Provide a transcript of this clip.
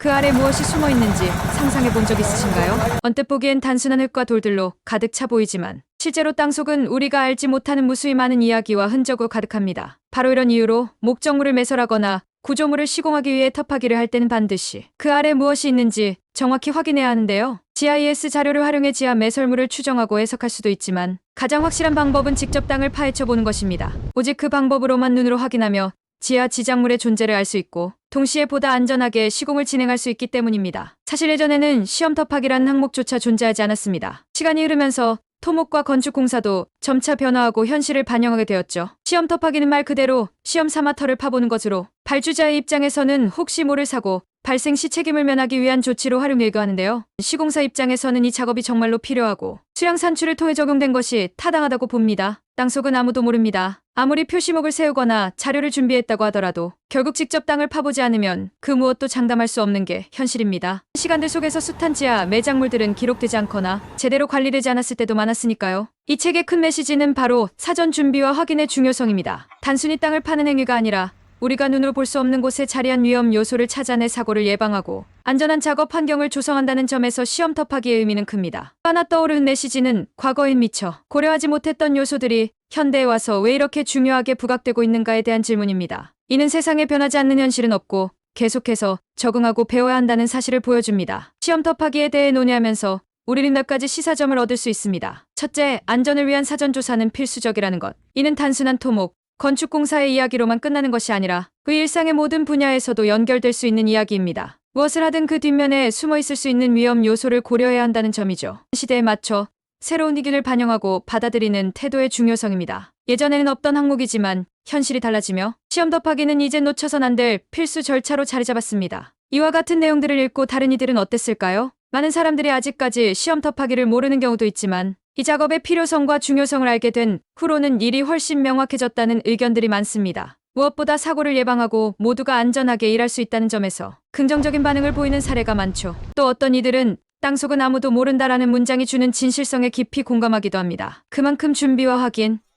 그 아래 무엇이 숨어 있는지 상상해 본 적 있으신가요? 언뜻 보기엔 단순한 흙과 돌들로 가득 차 보이지만 실제로 땅속은 우리가 알지 못하는 무수히 많은 이야기와 흔적으로 가득합니다. 바로 이런 이유로 목적물을 매설하거나 구조물을 시공하기 위해 터파기를 할 때는 반드시 그 아래 무엇이 있는지 정확히 확인해야 하는데요. GIS 자료를 활용해 지하 매설물을 추정하고 해석할 수도 있지만 가장 확실한 방법은 직접 땅을 파헤쳐 보는 것입니다. 오직 그 방법으로만 눈으로 확인하며 지하 지작물의 존재를 알 수 있고 동시에 보다 안전하게 시공을 진행할 수 있기 때문입니다. 사실 예전에는 시험 터파기라는 항목조차 존재하지 않았습니다. 시간이 흐르면서 토목과 건축공사도 점차 변화하고 현실을 반영하게 되었죠. 시험 터파기는 말 그대로 시험 삼아 터를 파보는 것으로 발주자의 입장에서는 혹시 모를 사고 발생 시 책임을 면하기 위한 조치로 활용되기도 하는데요. 시공사 입장에서는 이 작업이 정말로 필요하고 수량 산출을 통해 적용된 것이 타당하다고 봅니다. 땅속은 아무도 모릅니다. 아무리 표시목을 세우거나 자료를 준비했다고 하더라도 결국 직접 땅을 파보지 않으면 그 무엇도 장담할 수 없는 게 현실입니다. 시간들 속에서 숱한 지하 매작물들은 기록되지 않거나 제대로 관리되지 않았을 때도 많았으니까요. 이 책의 큰 메시지는 바로 사전 준비와 확인의 중요성입니다. 단순히 땅을 파는 행위가 아니라 우리가 눈으로 볼 수 없는 곳에 자리한 위험 요소를 찾아내 사고를 예방하고 안전한 작업 환경을 조성한다는 점에서 시험 터파기의 의미는 큽니다. 하나 떠오르는 메시지는 과거엔 미처 고려하지 못했던 요소들이 현대에 와서 왜 이렇게 중요하게 부각되고 있는가에 대한 질문입니다. 이는 세상에 변하지 않는 현실은 없고 계속해서 적응하고 배워야 한다는 사실을 보여줍니다. 시험 터파기에 대해 논의하면서 우리는 몇 가지 시사점을 얻을 수 있습니다. 첫째, 안전을 위한 사전조사는 필수적이라는 것. 이는 단순한 토목, 건축공사의 이야기로만 끝나는 것이 아니라 그 일상의 모든 분야에서도 연결될 수 있는 이야기입니다. 무엇을 하든 그 뒷면에 숨어 있을 수 있는 위험 요소를 고려해야 한다는 점이죠. 시대에 맞춰 새로운 위기를 반영하고 받아들이는 태도의 중요성입니다. 예전에는 없던 항목이지만 현실이 달라지며 시험 덮하기는 이제 놓쳐선 안 될 필수 절차로 자리 잡았습니다. 이와 같은 내용들을 읽고 다른 이들은 어땠을까요? 많은 사람들이 아직까지 시험 덮하기를 모르는 경우도 있지만 이 작업의 필요성과 중요성을 알게 된 후로는 일이 훨씬 명확해졌다는 의견들이 많습니다. 무엇보다 사고를 예방하고 모두가 안전하게 일할 수 있다는 점에서 긍정적인 반응을 보이는 사례가 많죠. 또 어떤 이들은 땅속은 아무도 모른다라는 문장이 주는 진실성에 깊이 공감하기도 합니다. 그만큼 준비와 확인,